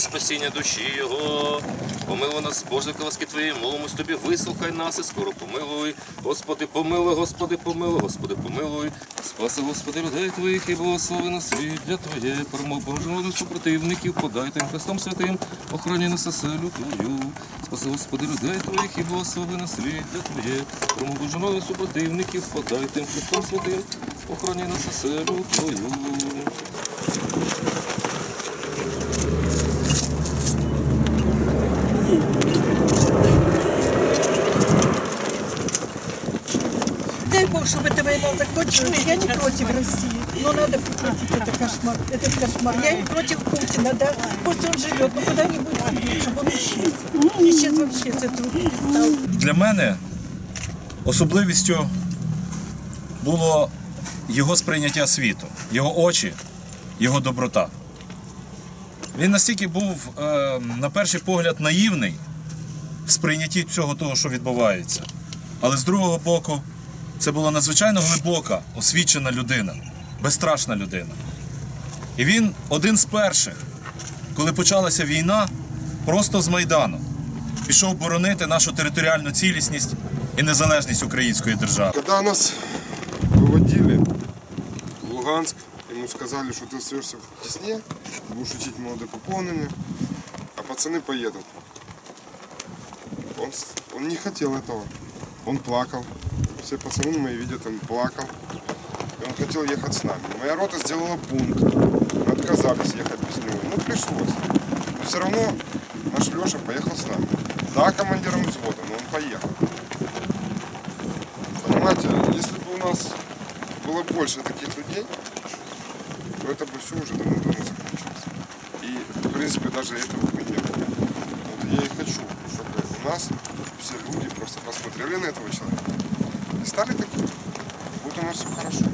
спасіння душі його. Помилуй нас, Боже, к ласки Твоєї, молимось Тобі, вислухай нас і скоро помилуй. Господи, помилуй, Господи, помилуй, Господи, помилуй. Спаси, Господи, людей Твоїх і благослови на світлля Твоє. Перемог Божого супротивників, подай Тим Христом Святим, охороні нас оселю Твою. Спаси, Господи, людей Твоїх і благослови на світлля Твоє. Перемог Божого супротивників, подай Тим Христом Святим, охороні нас оселю Твою. Дай Бог, чтобы эта война закончилась. Я не против России, но надо прекратить этот кошмар. Этот кошмар. Я не против Путина, да. Пусть он живет, но куда-нибудь уйдет, чтобы он исчез. Исчез вообще с этого перестал. Для мене особливістю було його сприйняття світу, його очі, його доброта. Він настільки був, е, на перший погляд, наївний в сприйнятті цього того, що відбувається. Але з другого боку, це була надзвичайно глибока, освічена людина, безстрашна людина. І він один з перших, коли почалася війна, просто з Майдану пішов боронити нашу територіальну цілісність і незалежність української держави. Когда нас выводили в Луганск, ему сказали, что ты остаешься в Десне, будешь учить молодопополнение, а пацаны поедут. Он, с- он не хотел этого. Он плакал. Все пацаны мои видят, он плакал. И он хотел ехать с нами. Моя рота сделала бунт. Мы отказались ехать без него. Ну, пришлось. Но все равно наш Леша поехал с нами. Да, командиром взвода, но он поехал. Понимаете, если бы у нас было больше таких людей, то это бы все уже давно-давно закончилось. И, в принципе, даже этого бы не было. Вот я и хочу, чтобы у нас все люди просто посмотрели на этого человека и стали такими. Будет у нас все хорошо.